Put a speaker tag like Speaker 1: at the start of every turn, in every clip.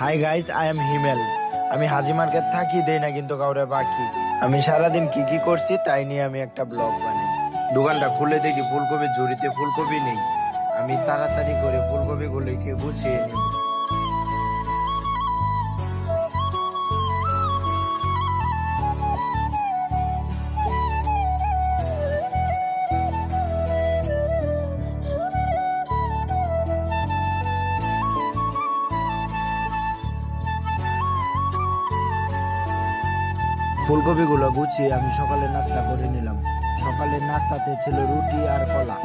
Speaker 1: Hi guys I am Himel আমি Haji market থাকি, দেই না কিন্তু কাউরে বাকি। আমি সারাদিন কি কি করছি তাই নিয়ে আমি একটা ব্লগ বানাই দোকানটা খুলে দেখি, ফুলকপির ঝুড়িতে ফুলকপি নেই। আমি তাড়াতাড়ি করে ফুলকপি গুলিকে গুছিয়ে নিই। ফুলকপিগুলো গুছিয়ে আমি সকালে নাস্তা করে নিলাম। সকালের নাস্তাতে ছিল রুটি আর কলা।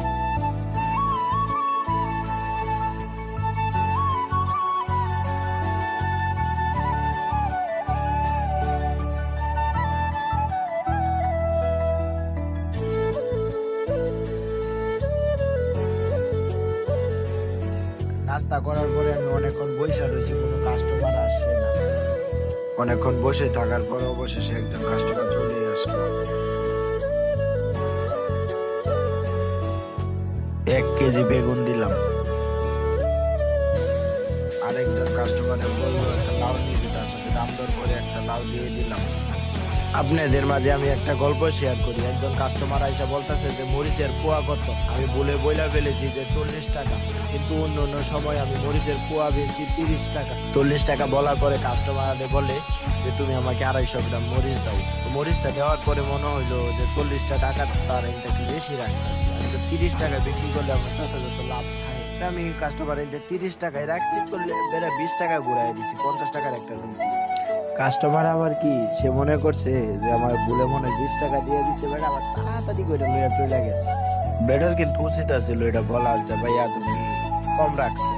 Speaker 1: নাস্তা করার পরে আমি অনেকক্ষণ বৈশা রয়েছি, কোনো কাস্টমার আসছে না। অনেকক্ষণ বসে থাকার পর অবশেষে একজন কাস্টমার চলে আসলো। এক কেজি বেগুন দিলাম। আরেকজন কাস্টমারে বলল, একটা লাউ নিয়ে তার সাথে দাম দর করে একটা লাউ দিয়ে দিলাম। আপনাদের মাঝে আমি একটা গল্প শেয়ার করি। একজন কাস্টমার আইসা বলতেছে যে, মরিচের পোয়া কত? আমি বলে বইলা ফেলেছি যে, চল্লিশ টাকা। কিন্তু অন্য অন্য সময় আমি মরিচের পোয়া বেশি তিরিশ টাকা। চল্লিশ টাকা বলার পরে কাস্টমার বলে যে, তুমি আমাকে আড়াইশো গ্রাম মরিচ দাও। তো মরিচটা দেওয়ার পরে মনে হইল যে, চল্লিশটা টাকা তার এটা কি বেশি রাখতেছি আমি তিরিশ টাকা বিক্রি করলে আমার যথাযথ লাভ আমি কাস্টমার তিরিশ টাকায় রাখছি করলে বেড়া বিশ টাকা ঘুরাই দিছি, পঞ্চাশ টাকার একটা রুম কাস্টমার আবার কি? সে মনে করছে যে আমার ভুলে মনে বিশ টাকা দিয়ে দিছে, বেটা আবার তাড়াতাড়ি করে লইয়া চলে গেছে। বেটার কিন্তু উচিত আছিল এটা বলার যে, ভাইয়া, তুমি কম রাখছো।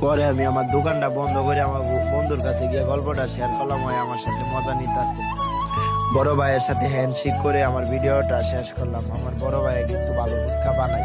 Speaker 1: পরে আমি আমার দোকানটা বন্ধ করে আমার বন্ধুর কাছে গিয়ে গল্পটা শেয়ার করলাম হয় আমার সাথে মজা নিতে নিতেছে। বড় ভাইয়ের সাথে হ্যান্ডশেক করে আমার ভিডিওটা শেষ করলাম। আমার বড় ভাই কিন্তু ভালো ফুচকা বানাই